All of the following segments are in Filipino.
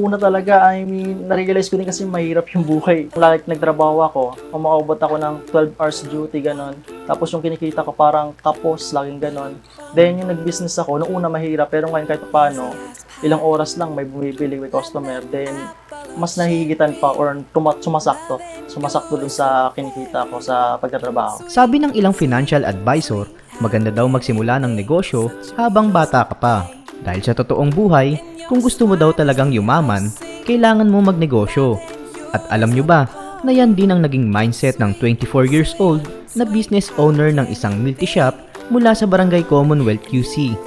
una talaga, I mean, narealize ko din kasi mahirap yung buhay. Like, nagtrabaho ako, umaabot ako ng 12 hours duty, ganon. Tapos yung kinikita ko parang kapos, laging ganon. Then yung nag-business ako, noong una mahirap, pero ngayon kahit paano, ilang oras lang may bumibili with customer. Then, mas nahihigitan pa or tuma- sumasakto. Sumasakto dun sa kinikita ko sa pagtatrabaho. Sabi ng ilang financial advisor, maganda daw magsimula ng negosyo habang bata ka pa. Dahil sa totoong buhay, kung gusto mo daw talagang yumaman, kailangan mo magnegosyo. At alam nyo ba, na yan din ang naging mindset ng 24 years old na business owner ng isang multi shop mula sa Barangay Commonwealth QC.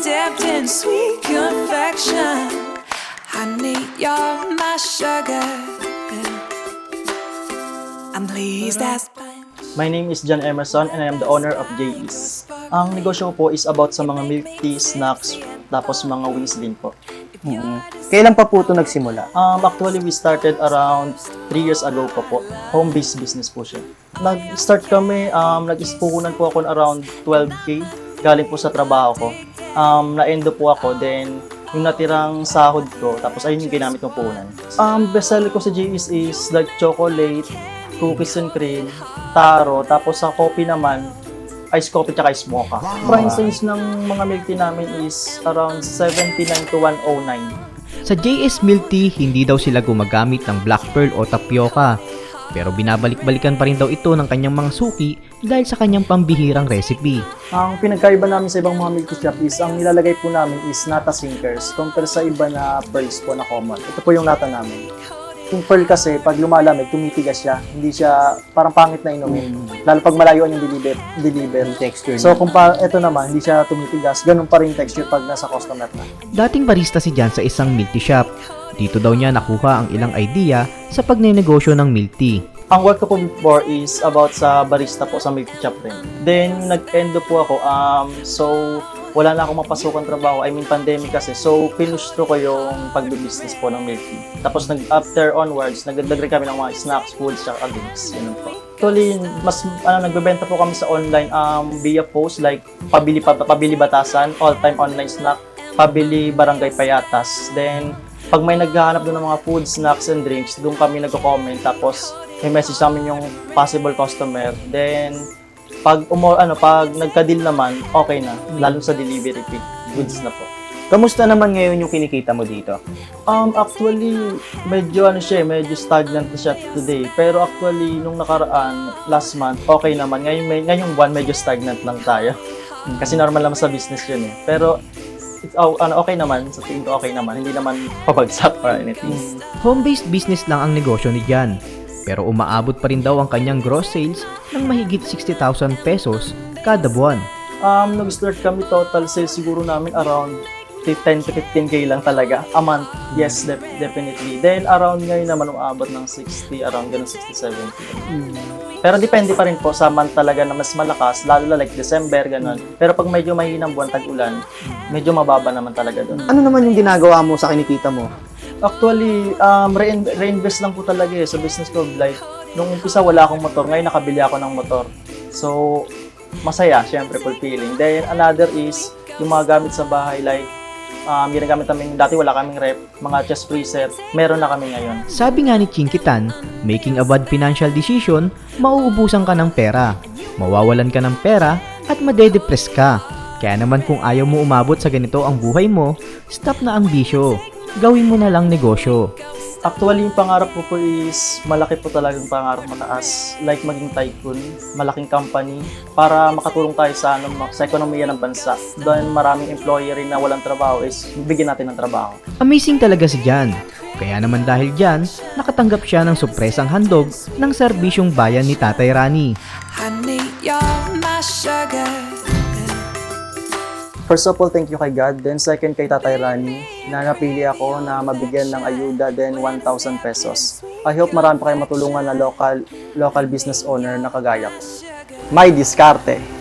When I stepped in sweet confection, honey, you're my sugar. I'm pleased as My name is John Emerson and I am the owner of JE's. Ang negosyo ko po is about sa mga milk tea, snacks, tapos mga wings din po. Kailan pa po ito nagsimula? Um, actually, we started around 3 years ago pa po. Home-based business po siya. Nag-start kami, um, nag-ispuhunan po ako around 12K galing po sa trabaho ko. Um, na-endo po ako, then yung natirang sahod ko, tapos ayun yung ginamit kong puhunan. Um, bestseller ko sa JE's is like chocolate, cookies and cream, taro, tapos sa coffee naman, ice coffee tsaka ice mocha. Price range ng mga milk tea namin is around 79 to 109. Sa JS Milk Tea, hindi daw sila gumagamit ng black pearl o tapioca. Pero binabalik-balikan pa rin daw ito ng kanyang mga suki dahil sa kanyang pambihirang recipe. Ang pinagkaiba namin sa ibang mga milk shop is ang nilalagay po namin is nata sinkers compare sa iba na pearls po na common. Ito po yung nata namin. Yung pearl kasi, pag lumalamig, tumitigas siya. Hindi siya, parang pangit na inumin. Lalo pag malayuan yung deliver. deliver. Texture So, kung pa, ito naman, hindi siya tumitigas. Ganun pa rin texture pag nasa customer na. Dating barista si Jan sa isang milk tea shop. Dito daw niya nakuha ang ilang idea sa pagnenegosyo ng milk tea. Ang work ko po before is about sa barista po sa milk shop rin. Then, nag-endo po ako. Um, so, wala na akong mapasukan trabaho. I mean, pandemic kasi. So, pinusto ko yung pag-business po ng milk tea. Tapos, nag after onwards, nagdagdag rin kami ng mga snacks, foods, tsaka drinks. Yun po. Actually, mas ano, nagbebenta po kami sa online um, via post like pabili, pa, pabili batasan, all-time online snack, pabili barangay payatas. Then, pag may naghahanap doon ng mga food, snacks, and drinks, doon kami nagko-comment. Tapos, may message sa amin yung possible customer. Then, pag umo, ano, pag nagka-deal naman, okay na. Lalo sa delivery fee. Goods na po. Kamusta naman ngayon yung kinikita mo dito? Um, actually, medyo ano siya, eh, medyo stagnant na siya today. Pero actually, nung nakaraan, last month, okay naman. Ngayon, may, ngayong buwan, medyo stagnant lang tayo. Kasi normal naman sa business yun eh. Pero, it's, oh, ano, okay naman. Sa tingin ko okay naman. Hindi naman pabagsak or anything. Home-based business lang ang negosyo ni Jan. Pero umaabot pa rin daw ang kanyang gross sales ng mahigit 60,000 pesos kada buwan. Um, nag-start kami total sales siguro namin around 10 to 15k lang talaga a month. Yes, def- definitely. Then around ngayon naman umabot ng 60, around ganun 60, 70. Pero depende pa rin po sa month talaga na mas malakas, lalo na like December, ganun. Pero pag medyo mahinang buwan, tag-ulan, medyo mababa naman talaga doon. Ano naman yung ginagawa mo sa kinikita mo? Actually, um, rein- reinvest lang po talaga eh, sa business ko. Like, nung umpisa wala akong motor, ngayon nakabili ako ng motor. So, masaya, syempre, fulfilling. Then, another is, yung mga gamit sa bahay, like, um, ginagamit namin, dati wala kaming rep, mga chest freezer, meron na kami ngayon. Sabi nga ni Chinkitan, making a bad financial decision, mauubusan ka ng pera, mawawalan ka ng pera, at madedepress ka. Kaya naman kung ayaw mo umabot sa ganito ang buhay mo, stop na ang bisyo. Gawin mo na lang negosyo. Actually, yung pangarap ko po is, malaki po talagang pangarap mataas. Like, maging tycoon, malaking company, para makatulong tayo sa, ano, sa ekonomiya ng bansa. Then, maraming employer rin na walang trabaho is, bigyan natin ng trabaho. Amazing talaga si Jan. Kaya naman dahil dyan, nakatanggap siya ng supresang handog ng serbisyong bayan ni Tatay Rani. honey, you're my sugar. First of all, thank you kay God. Then second kay Tatay Rani na napili ako na mabigyan ng ayuda then 1,000 pesos. I hope marami pa kayong matulungan na local local business owner na kagaya ko. May diskarte.